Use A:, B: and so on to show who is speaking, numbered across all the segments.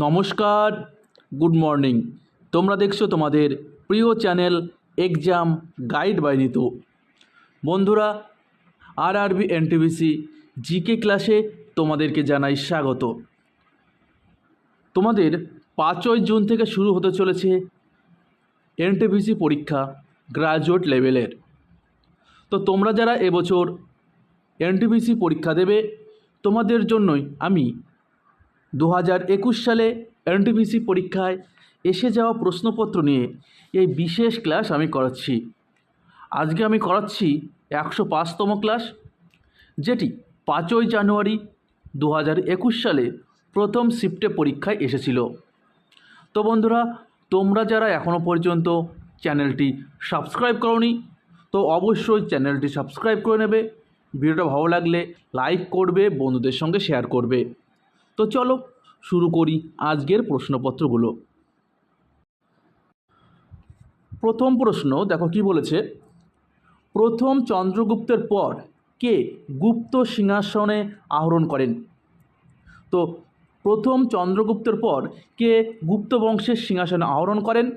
A: নমস্কার good morning তোমরা দেখছ তোমাদের প্রিয় channel exam guide by Ritu বন্ধুরা আর আরবি এনটিভিসি জিকে ক্লাসে তোমাদেরকে জানাই স্বাগত। তোমাদের পাঁচই জুন থেকে শুরু হতে চলেছে এনটিভিসি পরীক্ষা গ্রাজুয়েট লেভেলের তো তোমরা যারা এবছর এনটিভিসি পরীক্ষা দেবে, তোমাদের জন্যই আমি দু হাজার একুশ সালে এনটিপিসি পরীক্ষায় এসে যাওয়া প্রশ্নপত্র নিয়ে এই বিশেষ ক্লাস আমি করাচ্ছি। আজকে আমি করাচ্ছি একশো পাঁচতম ক্লাস, যেটি পাঁচই জানুয়ারি দু হাজার একুশ সালে প্রথম শিফটে পরীক্ষায় এসেছিল। তো বন্ধুরা, তোমরা যারা এখনও পর্যন্ত চ্যানেলটি সাবস্ক্রাইব করনি, তো অবশ্যই চ্যানেলটি সাবস্ক্রাইব করে নেবে। ভিডিওটা ভালো লাগলে লাইক করবে, বন্ধুদের সঙ্গে শেয়ার করবে। তো চলো, শুরু করি আজকের প্রশ্নপত্রগুলো। প্রথম প্রশ্ন, দেখো কি বলেছে? প্রথম চন্দ্রগুপ্তের পর কে গুপ্ত সিংহাসনে আহরণ করেন? তো প্রথম চন্দ্রগুপ্তের পর কে গুপ্ত বংশের সিংহাসনে আহরণ করেন?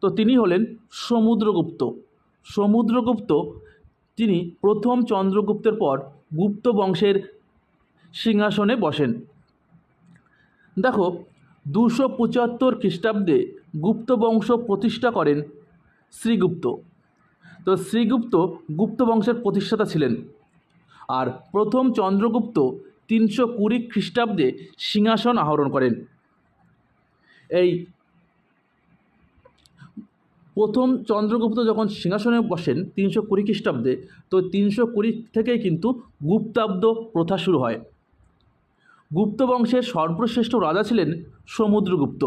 A: তো তিনি হলেন সমুদ্রগুপ্ত। সমুদ্রগুপ্ত, তিনি প্রথম চন্দ্রগুপ্তের পর গুপ্ত বংশের সিংহাসনে বসেন। দেখো, দুশো পঁচাত্তর খ্রিস্টাব্দে গুপ্ত বংশ প্রতিষ্ঠা করেন শ্রীগুপ্ত। তো শ্রীগুপ্ত গুপ্ত বংশের প্রতিষ্ঠাতা ছিলেন। আর প্রথম চন্দ্রগুপ্ত তিনশো কুড়ি খ্রিস্টাব্দে সিংহাসন আহরণ করেন। এই প্রথম চন্দ্রগুপ্ত যখন সিংহাসনে বসেন তিনশো কুড়ি খ্রিস্টাব্দে, তো তিনশো কুড়ি থেকেই কিন্তু গুপ্তাব্দ প্রথা শুরু হয়। গুপ্ত বংশের সর্বশ্রেষ্ঠ রাজা ছিলেন সমুদ্রগুপ্ত।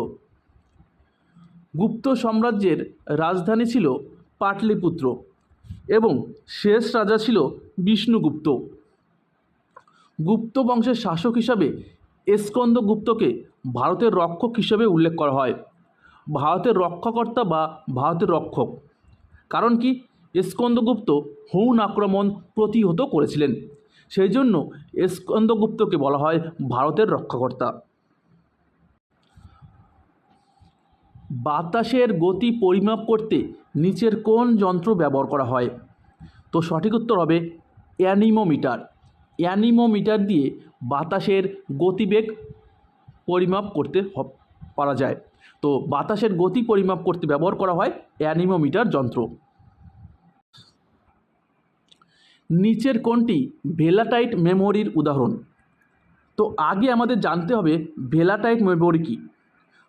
A: গুপ্ত সাম্রাজ্যের রাজধানী ছিল পাটলিপুত্র এবং শেষ রাজা ছিল বিষ্ণুগুপ্ত। গুপ্ত বংশের শাসক হিসাবে স্কন্দগুপ্তকে ভারতের রক্ষক হিসেবে উল্লেখ করা হয়। ভারতের রক্ষাকর্তা বা ভারতের রক্ষক। কারণ কি? স্কন্দগুপ্ত হৌন আক্রমণ প্রতিহত করেছিলেন। সেই জন্য স্কন্দগুপ্তকে বলা হয় ভারতের রক্ষাকর্তা। বাতাসের গতি পরিমাপ করতে নিচের কোন যন্ত্র ব্যবহার করা হয়? তো সঠিক উত্তর হবে অ্যানিমোমিটার। অ্যানিমোমিটার দিয়ে বাতাসের গতিবেগ পরিমাপ করতে পারা যায়। তো বাতাসের গতি পরিমাপ করতে ব্যবহার করা হয় অ্যানিমোমিটার যন্ত্র। নিচের কোনটি ভেলাটাইট মেমোরির উদাহরণ। তো আগে আমাদের জানতে হবে ভেলাটাইট মেমোরি কী।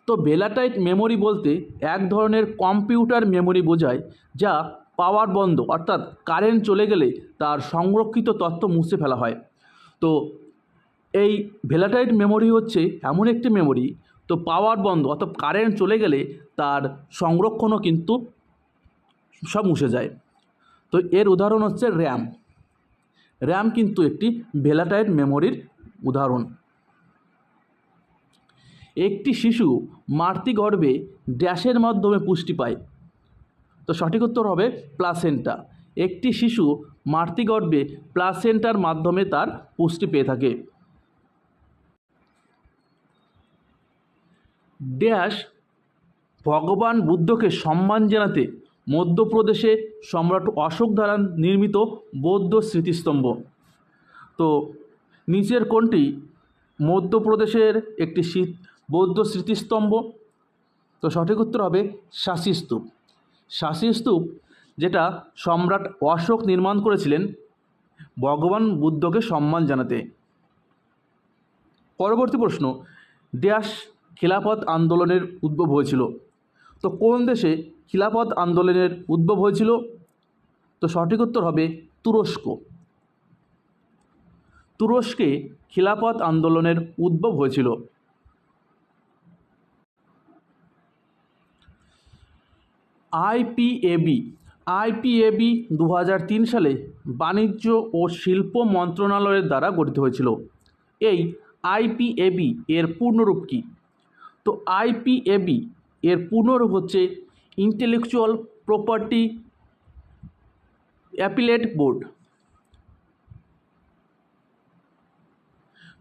A: তো ভেলাটাইট মেমোরি বলতে এক ধরনের কম্পিউটার মেমোরি বোঝায় যা পাওয়ার বন্ধ, অর্থাৎ কারেন্ট চলে গেলে তার সংরক্ষিত তথ্য মুছে ফেলা হয়। তো এই ভেলাটাইট মেমোরি হচ্ছে এমন একটি মেমোরি, তো পাওয়ার বন্ধ, অর্থাৎ কারেন্ট চলে গেলে তার সংরক্ষণও কিন্তু সব মুছে যায়। তো এর উদাহরণ হচ্ছে র্যাম। র্যাম কিন্তু একটি ভেলাটাইট মেমোরির উদাহরণ। একটি শিশু মাতৃগর্ভে ড্যাশের মাধ্যমে পুষ্টি পায়। তো সঠিক উত্তর হবে প্লাসেন্টা। একটি শিশু মাতৃগর্ভে প্লাসেন্টার মাধ্যমে তার পুষ্টি পেয়ে থাকে। ড্যাশ ভগবান বুদ্ধকে সম্মান জানাতে মধ্যপ্রদেশে সম্রাট অশোক দ্বারা নির্মিত বৌদ্ধ স্মৃতিস্তম্ভ। তো নিচের কোনটি মধ্যপ্রদেশের একটি শি- বৌদ্ধ স্মৃতিস্তম্ভ। তো সঠিক উত্তর হবে শাসি স্তূপ। শাসি স্তূপ, যেটা সম্রাট অশোক নির্মাণ করেছিলেন ভগবান বুদ্ধকে সম্মান জানাতে। পরবর্তী প্রশ্ন ড্যাশ খিলাফত আন্দোলনের উদ্ভব হয়েছিল। তো কোন দেশে খিলাফত আন্দোলনের উদ্ভব হয়েছিল। তো সঠিক উত্তর হবে তুরস্ক। তুরস্কে খিলাফত আন্দোলনের উদ্ভব হয়েছিল। আইপিএবি আইপিএবি দু হাজার তিন সালে বাণিজ্য ও শিল্প মন্ত্রণালয়ের দ্বারা গঠিত হয়েছিল। এই আইপিএবি এর পূর্ণরূপ কী? তো আইপিএবি এর পূর্ণরূপ হচ্ছে ইন্টেলেকচুয়াল প্রপার্টি অ্যাপিলেট বোর্ড।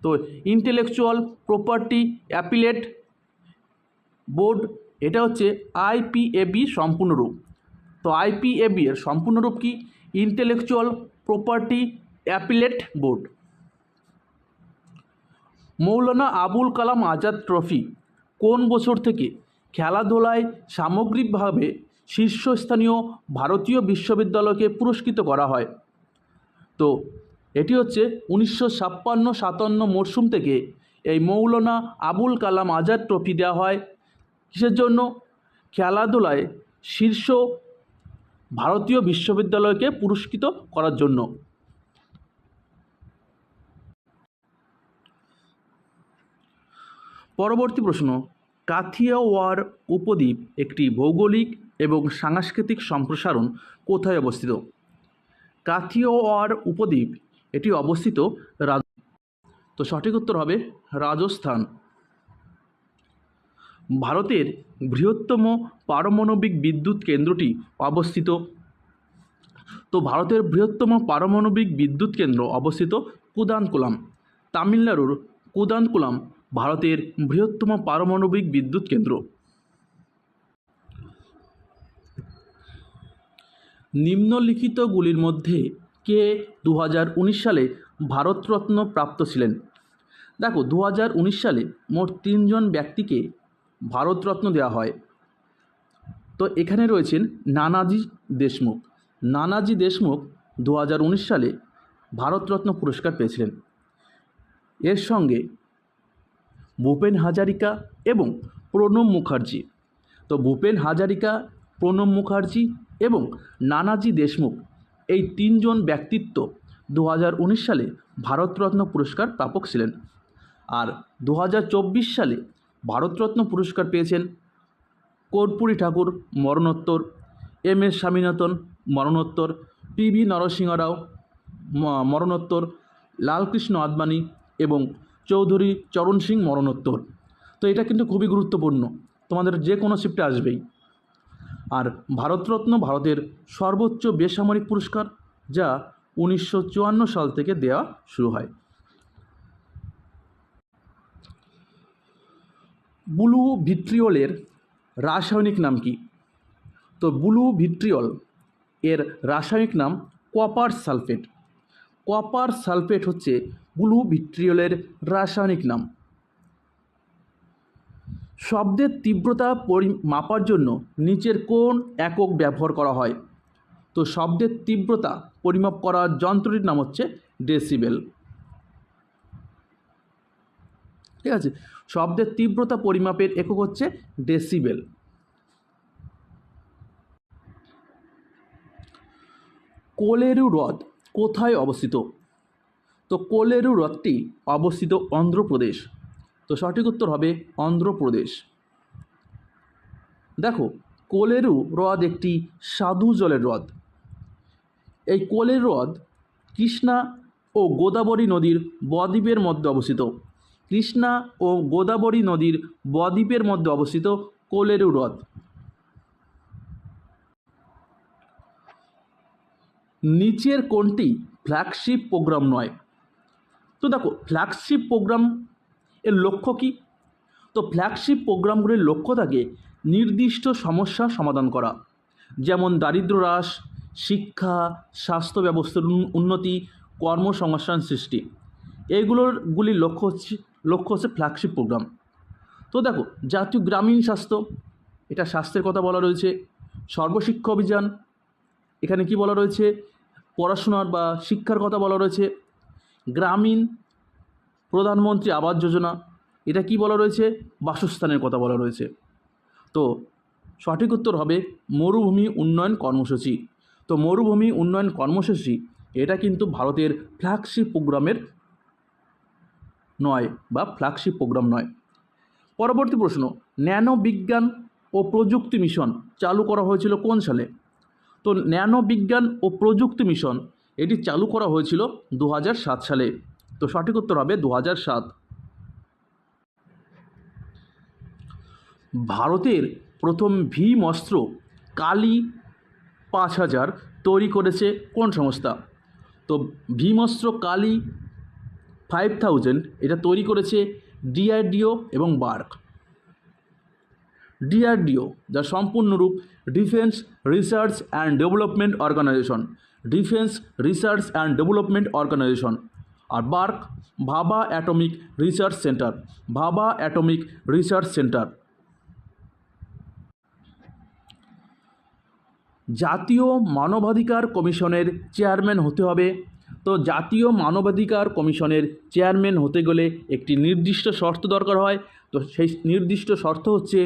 A: তো ইন্টেলেকচুয়াল প্রপার্টি অ্যাপিলেট বোর্ড, এটা হচ্ছে আইপিএবি সম্পূর্ণ রূপ। তো আইপিএবি এর সম্পূর্ণ রূপ কি? Intellectual property appellate board. Maulana Abul Kalam Azad trophy কোন বছর থেকে খেলাধুলায় সামগ্রিকভাবে শীর্ষস্থানীয় ভারতীয় বিশ্ববিদ্যালয়কে পুরস্কৃত করা হয়। তো এটি হচ্ছে উনিশশো ছাপ্পান্ন সাতান্ন মরশুম থেকে এই মৌলানা আবুল কালাম আজাদ ট্রফি দেওয়া হয়। কিসের জন্য? খেলাধুলায় শীর্ষ ভারতীয় বিশ্ববিদ্যালয়কে পুরস্কৃত করার জন্য। পরবর্তী প্রশ্ন। কাথিয়াওয়াড় উপদ্বীপ একটি ভৌগোলিক এবং সাংস্কৃতিক সম্প্রসারণ কোথায় অবস্থিত? কাথিয়াওয়ার উপদ্বীপ, এটি অবস্থিত রাজ তো সঠিক উত্তর হবে রাজস্থান। ভারতের বৃহত্তম পারমাণবিক বিদ্যুৎ কেন্দ্রটি অবস্থিত। তো ভারতের বৃহত্তম পারমাণবিক বিদ্যুৎ কেন্দ্র অবস্থিত কুদানকুলাম, তামিলনাড়ুর কুদানকুলাম ভারতের বৃহত্তম পারমাণবিক বিদ্যুৎ কেন্দ্র। নিম্নলিখিতগুলির মধ্যে কে দু হাজার উনিশ সালে ভারতরত্ন প্রাপ্ত ছিলেন? দেখো দু হাজার উনিশ সালে মোট তিনজন ব্যক্তিকে ভারতরত্ন দেওয়া হয়। তো এখানে রয়েছেন নানাজি দেশমুখ। নানাজি দেশমুখ দু হাজার উনিশ সালে ভারতরত্ন পুরস্কার পেয়েছিলেন। এর সঙ্গে ভূপেন হাজারিকা এবং প্রণব মুখার্জি। তো ভূপেন হাজারিকা, প্রণব মুখার্জি এবং নানাজি দেশমুখ এই তিনজন ব্যক্তিত্ব দু হাজার উনিশ সালে ভারতরত্ন পুরস্কার প্রাপক ছিলেন। আর দু হাজার চব্বিশ সালে ভারতরত্ন পুরস্কার পেয়েছেন কর্পূরী ঠাকুর মরণোত্তর, এম এস স্বামীনাথন মরণোত্তর, পি ভি নরসিংহ রাও মরণোত্তর, লালকৃষ্ণ আদবানি এবং চৌধুরী চরণ সিং মরণোত্তর। তো এটা কিন্তু খুবই গুরুত্বপূর্ণ। তোমাদের যে কোনো শিফটে আসবেই। আর ভারতরত্ন ভারতের সর্বোচ্চ বেসামরিক পুরস্কার, যা উনিশশো চুয়ান্ন সাল থেকে দেওয়া শুরু হয়। ব্লু ভিট্রিওলের রাসায়নিক নাম কি? তো ব্লু ভিট্রিয়ল এর রাসায়নিক নাম কপার সালফেট। কপার সালফেট হচ্ছে ব্লু ভিট্রিয়লের রাসায়নিক নাম। শব্দের তীব্রতা পরি মাপার জন্য নিচের কোন একক ব্যবহার করা হয়। তো শব্দের তীব্রতা পরিমাপ করার যন্ত্রটির নাম হচ্ছে ডেসিবেল। ঠিক আছে? শব্দের তীব্রতা পরিমাপের একক হচ্ছে ডেসিবেল। কোলেরু হ্রদ কোথায় অবস্থিত? তো কোলেরু হ্রদটি অবস্থিত অন্ধ্রপ্রদেশ। তো সঠিক উত্তর হবে অন্ধ্রপ্রদেশ। দেখো, কোলেরু হ্রদ একটি সাধু জলের হ্রদ। এই কোলের হ্রদ কৃষ্ণা ও গোদাবরী নদীর বদ্বীপের মধ্যে অবস্থিত। কৃষ্ণা ও গোদাবরী নদীর বদ্বীপের মধ্যে অবস্থিত কোলেরু হ্রদ। নিচের কোনটি ফ্ল্যাগশিপ প্রোগ্রাম নয় তো দেখো ফ্ল্যাগশিপ প্রোগ্রাম এর লক্ষ্য কী? তো ফ্ল্যাগশিপ প্রোগ্রামগুলির লক্ষ্য থাকে নির্দিষ্ট সমস্যা সমাধান করা। যেমন দারিদ্র হ্রাস, শিক্ষা, স্বাস্থ্য ব্যবস্থার উন্নতি, কর্মসংস্থান সৃষ্টি। এইগুলোর গুলির লক্ষ্য হচ্ছে লক্ষ্য হচ্ছে ফ্ল্যাগশিপ প্রোগ্রাম তো দেখো, জাতীয় গ্রামীণ স্বাস্থ্য, এটা স্বাস্থ্যের কথা বলা রয়েছে। সর্বশিক্ষা অভিযান, এখানে কি বলা রয়েছে? পড়াশোনার বা শিক্ষার কথা বলা রয়েছে। গ্রামীণ প্রধানমন্ত্রী আবাস যোজনা, এটা কি বলা রয়েছে? বাসস্থানের কথা বলা রয়েছে। তো সঠিক উত্তর হবে মরুভূমি উন্নয়ন কর্মসূচি। তো মরুভূমি উন্নয়ন কর্মসূচি, এটা কিন্তু ভারতের ফ্ল্যাগশিপ প্রোগ্রামের নয় বা ফ্ল্যাগশিপ প্রোগ্রাম নয়। পরবর্তী প্রশ্ন ন্যানো বিজ্ঞান ও প্রযুক্তি মিশন চালু করা হয়েছিল কোন সালে? তো ন্যানো বিজ্ঞান ও প্রযুক্তি মিশন এটি চালু করা হয়েছিল দু হাজার সাত সালে। তো সঠিক উত্তর হবে দু ভারতের প্রথম ভীম অস্ত্র কালী পাঁচ হাজার তৈরি করেছে কোন সংস্থা? তো ভীম অস্ত্র কালী ফাইভ থাউজেন্ড, এটা তৈরি করেছে ডিআরডিও এবং বার্ক। ডিআরডিও যার সম্পূর্ণ রূপ defence, research and development organisation. Defence research and development organisation R BARC Bhabha atomic research centre Bhabha atomic research centre জাতীয় মানবাধিকার কমিশনের চেয়ারম্যান হতে হবে। তো জাতীয় মানবাধিকার কমিশনের চেয়ারম্যান হতে গেলে একটি নির্দিষ্ট শর্ত দরকার হয়। তো সেই নির্দিষ্ট শর্ত হচ্ছে,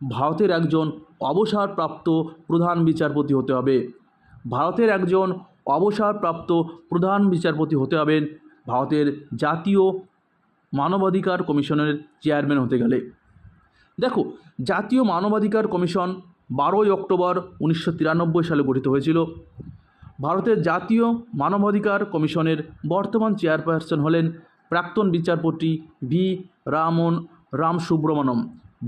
A: ভারতের একজন অবসরপ্রাপ্ত প্রধান বিচারপতি হতে হবে। ভারতের একজন অবসরপ্রাপ্ত প্রধান বিচারপতি হতে হবেন। ভারতের জাতীয় মানবাধিকার কমিশনের চেয়ারম্যান হতে গেলে। দেখো, জাতীয় মানবাধিকার কমিশন বারোই অক্টোবর উনিশশো তিরানব্বই সালে গঠিত হয়েছিল। ভারতের জাতীয় মানবাধিকার কমিশনের বর্তমান চেয়ারপারসন হলেন প্রাক্তন বিচারপতি ভি রামন রাম সুব্রমণম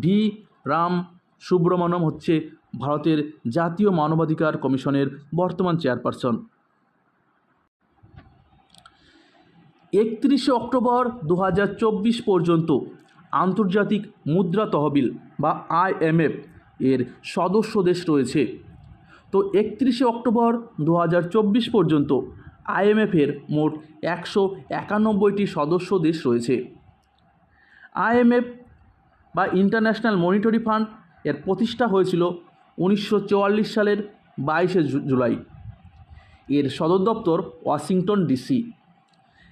A: ভি রাম সুব্রমণম হচ্ছে ভারতের জাতীয় মানবাধিকার কমিশনের বর্তমান চেয়ারপারসন। একত্রিশে অক্টোবর দু হাজার চব্বিশ পর্যন্ত আন্তর্জাতিক মুদ্রা তহবিল বা আইএমএফ এর সদস্য দেশ রয়েছে। তো একত্রিশে অক্টোবর দু হাজার চব্বিশ পর্যন্ত আইএমএফের মোট একশো একানব্বইটি সদস্য দেশ রয়েছে। আইএমএফ বা ইন্টারন্যাশনাল মনিটরি ফান্ড এর প্রতিষ্ঠা হয়েছিল উনিশশো চুয়াল্লিশ সালের বাইশে জুলাই। এর সদর দপ্তর ওয়াশিংটন ডিসি।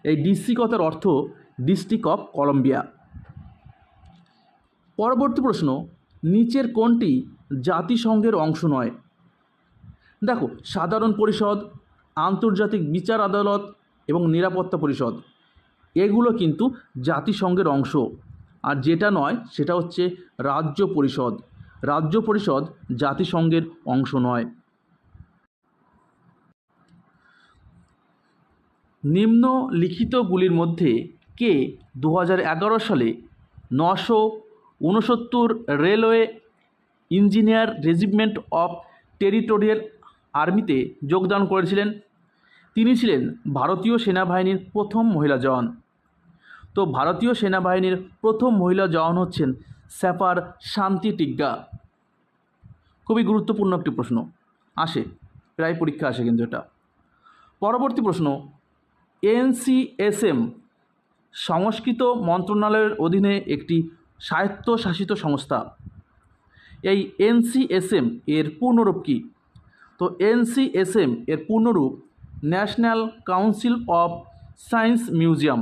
A: এই ডিসি কথার অর্থ ডিস্ট্রিক্ট অফ কলম্বিয়া। পরবর্তী প্রশ্ন, নিচের কোনটি জাতিসংঘের অংশ নয়? দেখো, সাধারণ পরিষদ, আন্তর্জাতিক বিচার আদালত এবং নিরাপত্তা পরিষদ। এগুলো কিন্তু জাতিসংঘের অংশ। আর যেটা নয়, সেটা হচ্ছে রাজ্য পরিষদ। রাজ্য পরিষদ জাতিসংঘের অংশ নয়। নিম্নলিখিতগুলির মধ্যে কে দু হাজার এগারো সালে নশো ঊনসত্তর railway engineer regiment of territorial আর্মিতে যোগদান করেছিলেন। তিনি ছিলেন ভারতীয় সেনাবাহিনীর প্রথম মহিলা জওয়ান। তো ভারতীয় সেনাবাহিনীর প্রথম মহিলা জওয়ান হচ্ছেন স্যাপার শান্তি টিগ্গা খুবই গুরুত্বপূর্ণ একটি প্রশ্ন। আসে, প্রায় পরীক্ষা আসে কিন্তু এটা। পরবর্তী প্রশ্ন, এনসিএসএম, সংস্কৃত মন্ত্রণালয়ের অধীনে একটি স্বায়ত্তশাসিত সংস্থা। এই এনসিএসএম এর পূর্ণরূপ কী? তো এনসিএসএম এর পূর্ণরূপ national council of science museum.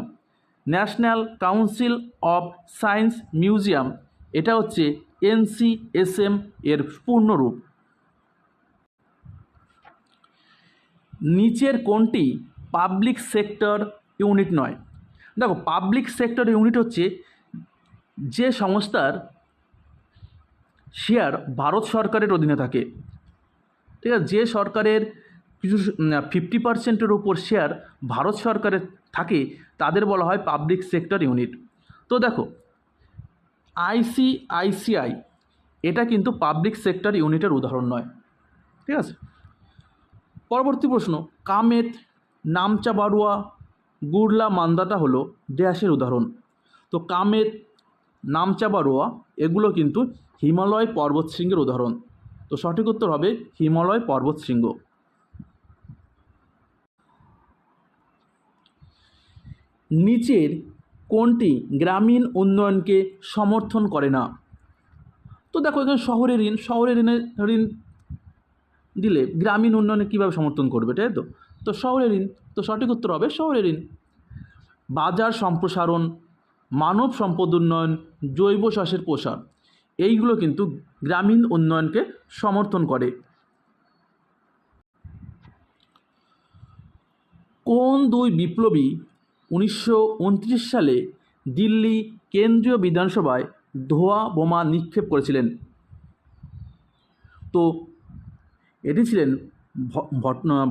A: National council of science museum এটা হচ্ছে এনসিএসএম এর পূর্ণরূপ। নিচের কোনটি পাবলিক সেক্টর ইউনিট নয়। দেখো, পাবলিক সেক্টর ইউনিট হচ্ছে যে সংস্থার শেয়ার ভারত সরকারের অধীনে থাকে। ঠিক আছে, যে সরকারের কিছু ফিফটি পার্সেন্টের উপর শেয়ার ভারত সরকারের থাকে, তাদের বলা হয় পাবলিক সেক্টর ইউনিট। তো দেখো আইসিআইসিআই এটা কিন্তু পাবলিক সেক্টর ইউনিটের উদাহরণ নয়। ঠিক আছে? পরবর্তী প্রশ্ন, কামেত, নামচা বারুয়া, গুরলা মান্দাতা হলো ড্যাশের উদাহরণ। তো কামেত, নামচা বারোয়া, এগুলো কিন্তু হিমালয় পর্বতশৃঙ্গের উদাহরণ। তো সঠিক উত্তর হবে হিমালয় পর্বতশৃঙ্গ নিচের কোনটি গ্রামীণ উন্নয়নকে সমর্থন করে না? তো দেখো, এখানে শহরের ঋণ, শহরের ঋণের ঋণ দিলে গ্রামীণ উন্নয়নে কীভাবে সমর্থন করবে, তাই তো? তো শহরের ঋণ, তো সঠিক উত্তর হবে শহরের ঋণ। বাজার সম্প্রসারণ, মানব সম্পদ উন্নয়ন, জৈব চাষের প্রসার এইগুলো কিন্তু গ্রামীণ উন্নয়নকে সমর্থন করে। কোন দুই বিপ্লবী উনিশশো উনত্রিশ সালে দিল্লি কেন্দ্রীয় বিধানসভায় ধোয়া বোমা নিক্ষেপ করেছিলেন। তো এটি ছিলেন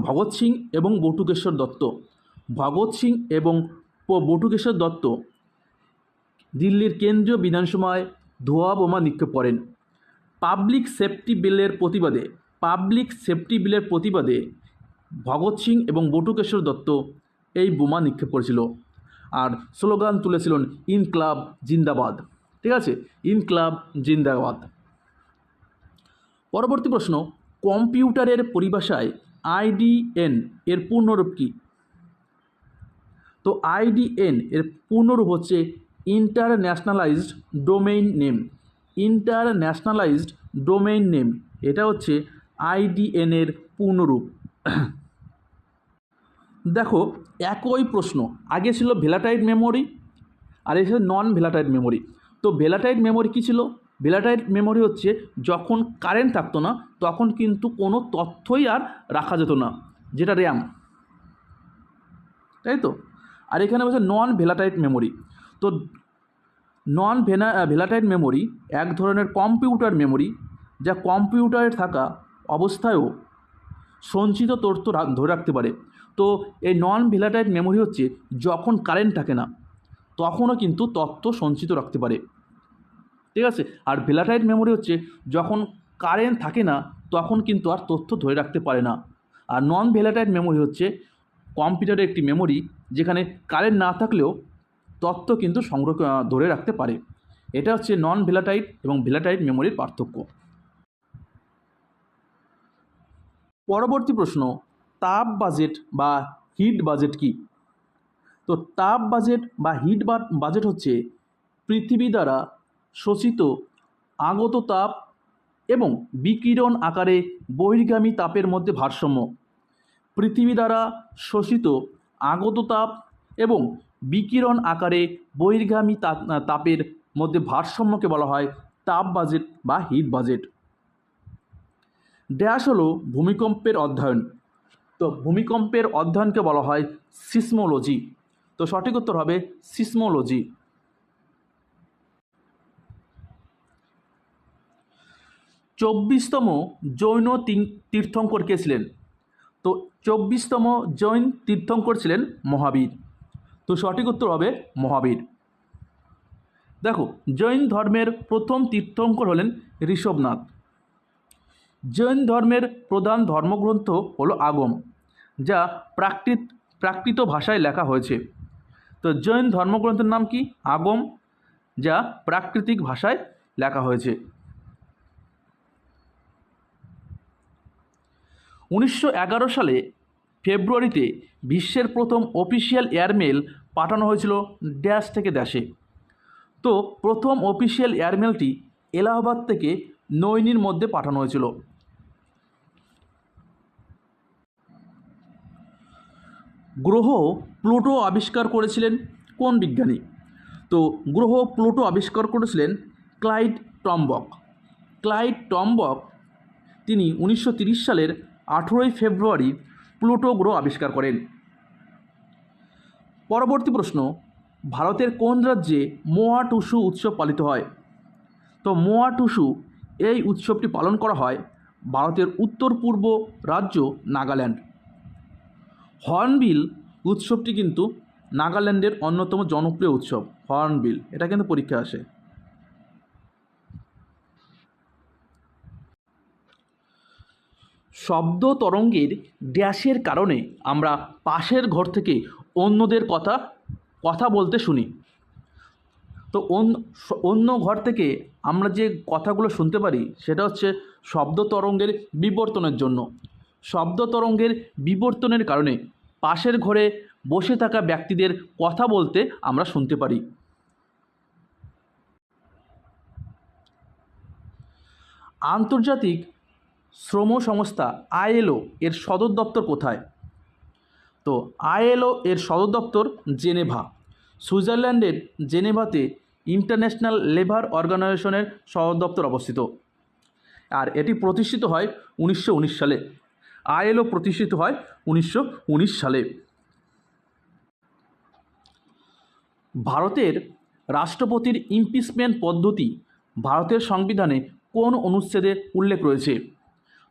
A: ভগৎ সিং এবং বটুকেশ্বর দত্ত। ভগৎ সিং এবং বটুকেশ্বর দত্ত দিল্লির কেন্দ্রীয় বিধানসভায় ধোয়া বোমা নিক্ষেপ করেন। পাবলিক সেফটি বিলের প্রতিবাদে, পাবলিক সেফটি বিলের প্রতিবাদে ভগৎ সিং এবং বটুকেশ্বর দত্ত এই বোমা নিক্ষেপ করেছিল। আর স্লোগান তুলেছিলেন, ইনক্লাব জিন্দাবাদ। ঠিক আছে? ইনক্লাব জিন্দাবাদ। পরবর্তী প্রশ্ন, কম্পিউটারের পরিভাষায় আইডিএন এর পূর্ণরূপ কী? তো আইডিএন এর পূর্ণরূপ হচ্ছে internationalised domain name. Internationalised domain name, এটা হচ্ছে আইডিএন এর পূর্ণরূপ। দেখো, একই প্রশ্ন। আগে ছিল ভেলাটাইট মেমোরি, আর এসে নন ভেলাটাইট মেমোরি। তো ভেলাটাইট মেমোরি কী ছিল? ভেলাটাইট মেমোরি হচ্ছে যখন কারেন্ট থাকতো না, তখন কিন্তু কোনো তথ্যই আর রাখা যেত না, যেটা র্যাম। তাই তো? আর এখানে বলছে নন ভেলাটাইট মেমোরি। তো নন ভেনা ভেলাটাইট মেমোরি এক ধরনের কম্পিউটার মেমোরি, যা কম্পিউটারে থাকা অবস্থায়ও সঞ্চিত তথ্য ধরে রাখতে পারে। তো এই নন ভেলাটাইট মেমোরি হচ্ছে যখন কারেন্ট থাকে না, তখনও কিন্তু তথ্য সঞ্চিত রাখতে পারে। ঠিক আছে? আর ভেলাটাইট মেমোরি হচ্ছে যখন কারেন্ট থাকে না, তখন কিন্তু আর তথ্য ধরে রাখতে পারে না। আর নন ভেলাটাইট মেমোরি হচ্ছে কম্পিউটারের একটি মেমোরি যেখানে কারেন্ট না থাকলেও তথ্য কিন্তু সংগ্রহ ধরে রাখতে পারে। এটা হচ্ছে নন ভেলাটাইট এবং ভেলাটাইট মেমোরির পার্থক্য। পরবর্তী প্রশ্ন তাপ বাজেট বা হিট বাজেট কি? তো তাপ বাজেট বা হিট বাজেট হচ্ছে পৃথিবী দ্বারা শোষিত আগত তাপ এবং বিকিরণ আকারে বহির্গামী তাপের মধ্যে ভারসাম্য। পৃথিবী দ্বারা শোষিত আগত তাপ এবং বিকিরণ আকারে বহির্গামী তাপের মধ্যে ভারসাম্যকে বলা হয় তাপ বাজেট বা হিট বাজেট ড্যাশ হলো ভূমিকম্পের অধ্যয়ন। তো ভূমিকম্পের অধ্যয়নকে বলা হয় সিসমোলজি। তো সঠিক উত্তর হবে সিসমোলজি। চব্বিশতম জৈন তীর্থঙ্কর কে ছিলেন? তো চব্বিশতম জৈন তীর্থঙ্কর ছিলেন মহাবীর। তো সঠিক উত্তর হবে মহাবীর। দেখো, জৈন ধর্মের প্রথম তীর্থঙ্কর হলেন ঋষভনাথ। জৈন ধর্মের প্রধান ধর্মগ্রন্থ হলো আগম। যা প্রাকৃত প্রাকৃত ভাষায় লেখা হয়েছে। তো জৈন ধর্মগ্রন্থের নাম কি? আগম, যা প্রাকৃতিক ভাষায় লেখা হয়েছে। উনিশশো এগারো সালে ফেব্রুয়ারিতে বিশ্বের প্রথম অফিসিয়াল এয়ারমেল পাঠানো হয়েছিল ড্যাশ থেকে দেশে তো প্রথম অফিসিয়াল এয়ারমেলটি এলাহাবাদ থেকে নৈনির মধ্যে পাঠানো হয়েছিল। গ্রহ প্লুটো আবিষ্কার করেছিলেন কোন বিজ্ঞানী? তো গ্রহ প্লুটো আবিষ্কার করেছিলেন ক্লাইড টম্বক। ক্লাইড টম্বক তিনি উনিশশো সালের আঠেরোই ফেব্রুয়ারি প্লুটো গ্রহ আবিষ্কার করেন। পরবর্তী প্রশ্ন, ভারতের কোন রাজ্যে মোয়া টুসু উৎসব পালিত হয়? তো মোয়া টুসু এই উৎসবটি পালন করা হয় ভারতের উত্তর পূর্ব রাজ্য নাগাল্যান্ড। হর্নবিল উৎসবটি কিন্তু নাগাল্যান্ডের অন্যতম জনপ্রিয় উৎসব, হর্নবিল। এটা কিন্তু পরীক্ষা আসে। শব্দ তরঙ্গের ড্যাশের কারণে আমরা পাশের ঘর থেকে অন্যদের কথা কথা বলতে শুনি। তো অন্য ঘর থেকে আমরা যে কথাগুলো শুনতে পারি, সেটা হচ্ছে শব্দ তরঙ্গের বিবর্তনের জন্য। শব্দ তরঙ্গের বিবর্তনের কারণে পাশের ঘরে বসে থাকা ব্যক্তিদের কথা বলতে আমরা শুনতে পারি। আন্তর্জাতিক শ্রম সংস্থা আইএলও এর সদর দপ্তর কোথায়? তো আইএলও এর সদর দপ্তর জেনেভা। সুইজারল্যান্ডের জেনেভাতে ইন্টারন্যাশনাল লেবার অর্গানাইজেশনের সদর দপ্তর অবস্থিত। আর এটি প্রতিষ্ঠিত হয় উনিশশো উনিশ সালে। আইএলও প্রতিষ্ঠিত হয় উনিশশো উনিশ সালে। ভারতের রাষ্ট্রপতির ইমপিচমেন্ট পদ্ধতি ভারতের সংবিধানে কোন অনুচ্ছেদে উল্লেখ রয়েছে?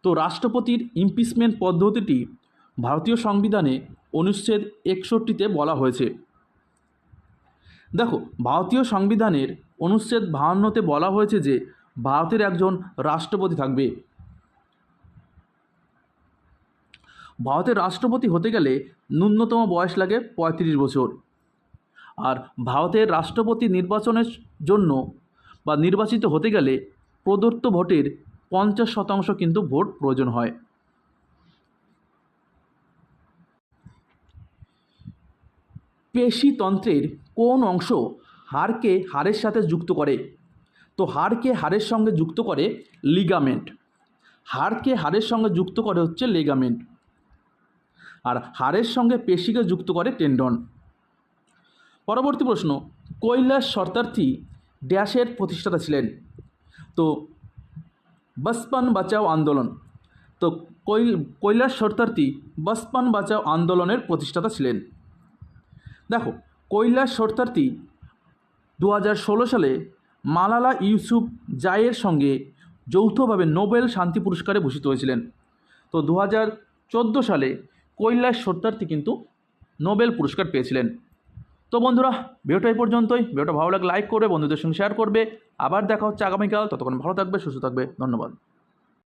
A: তো রাষ্ট্রপতির ইমপিচমেন্ট পদ্ধতিটি ভারতীয় সংবিধানে অনুচ্ছেদ একষট্টিতে বলা হয়েছে। দেখো, ভারতীয় সংবিধানের অনুচ্ছেদ বাহান্নতে বলা হয়েছে যে, ভারতের একজন রাষ্ট্রপতি থাকবে। ভারতের রাষ্ট্রপতি হতে গেলে ন্যূনতম বয়স লাগে পঁয়ত্রিশ বছর। আর ভারতের রাষ্ট্রপতি নির্বাচনের জন্য বা নির্বাচিত হতে গেলে প্রদত্ত ভোটের পঞ্চাশ শতাংশ কিন্তু ভোট প্রয়োজন হয়। পেশিতন্ত্রের কোন অংশ হাড়কে হাড়ের সাথে যুক্ত করে? তো হাড়কে হাড়ের সঙ্গে যুক্ত করে লিগামেন্ট হাড়কে হাড়ের সঙ্গে যুক্ত করে হচ্ছে লিগামেন্ট আর হাড়ের সঙ্গে পেশিকে যুক্ত করে টেন্ডন। পরবর্তী প্রশ্ন, কৈলাস শর্তার্থী ড্যাশের প্রতিষ্ঠাতা ছিলেন। তো, বসপান বাঁচাও আন্দোলন। তো, কৈল, কৈলাস শর্তার্থী বসপান বাঁচাও আন্দোলনের প্রতিষ্ঠাতা ছিলেন। দেখো, কৈলাস শর্তার্থী দু হাজার ষোলো সালে মালালা ইউসুফ জায়ের সঙ্গে যৌথভাবে নোবেল শান্তি পুরস্কারে ভূষিত হয়েছিলেন। তো দু হাজার চোদ্দ সালে কৈলাস সত্যার্থী কিন্তু নোবেল পুরস্কার পেয়েছিলেন। তো বন্ধুরা, ভিডিওটা এই পর্যন্তই। ভিডিওটা ভালো লাগলে লাইক করবে, বন্ধুদের সঙ্গে শেয়ার করবে। আবার দেখা হচ্ছে আগামীকাল। ততক্ষণ ভালো থাকবে, সুস্থ থাকবে। ধন্যবাদ।